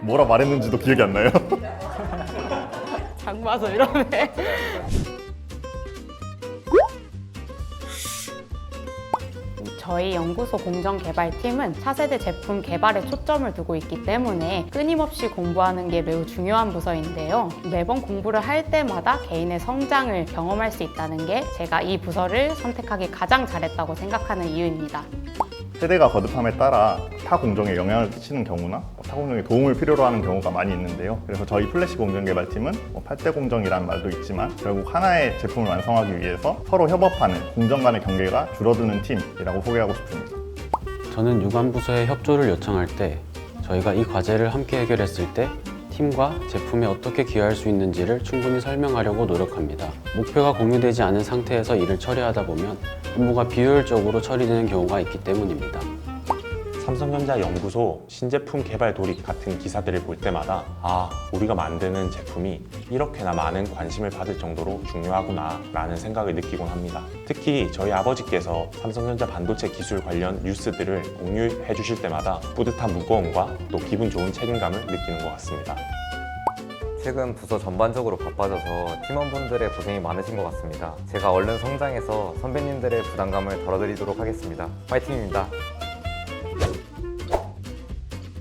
뭐라 말했는지도 기억이 안 나요. 장 봐서 이러네. 저희 연구소 공정개발팀은 차세대 제품 개발에 초점을 두고 있기 때문에 끊임없이 공부하는 게 매우 중요한 부서인데요. 매번 공부를 할 때마다 개인의 성장을 경험할 수 있다는 게 제가 이 부서를 선택하기 가장 잘했다고 생각하는 이유입니다. 세대가 거듭함에 따라 타 공정에 영향을 끼치는 경우나 뭐타 공정에 도움을 필요로 하는 경우가 많이 있는데요. 그래서 저희 플래시 공정 개발팀은 뭐 8대 공정이라는 말도 있지만 결국 하나의 제품을 완성하기 위해서 서로 협업하는 공정 간의 경계가 줄어드는 팀이라고 소개하고 싶습니다. 저는 유관부서에 협조를 요청할 때 저희가 이 과제를 함께 해결했을 때 팀과 제품에 어떻게 기여할 수 있는지를 충분히 설명하려고 노력합니다. 목표가 공유되지 않은 상태에서 일을 처리하다 보면 업무가 비효율적으로 처리되는 경우가 있기 때문입니다. 삼성전자 연구소 신제품 개발 돌입 같은 기사들을 볼 때마다 아, 우리가 만드는 제품이 이렇게나 많은 관심을 받을 정도로 중요하구나 라는 생각을 느끼곤 합니다. 특히 저희 아버지께서 삼성전자 반도체 기술 관련 뉴스들을 공유해 주실 때마다 뿌듯한 무거움과 또 기분 좋은 책임감을 느끼는 것 같습니다. 최근 부서 전반적으로 바빠져서 팀원분들의 고생이 많으신 것 같습니다. 제가 얼른 성장해서 선배님들의 부담감을 덜어드리도록 하겠습니다. 파이팅입니다.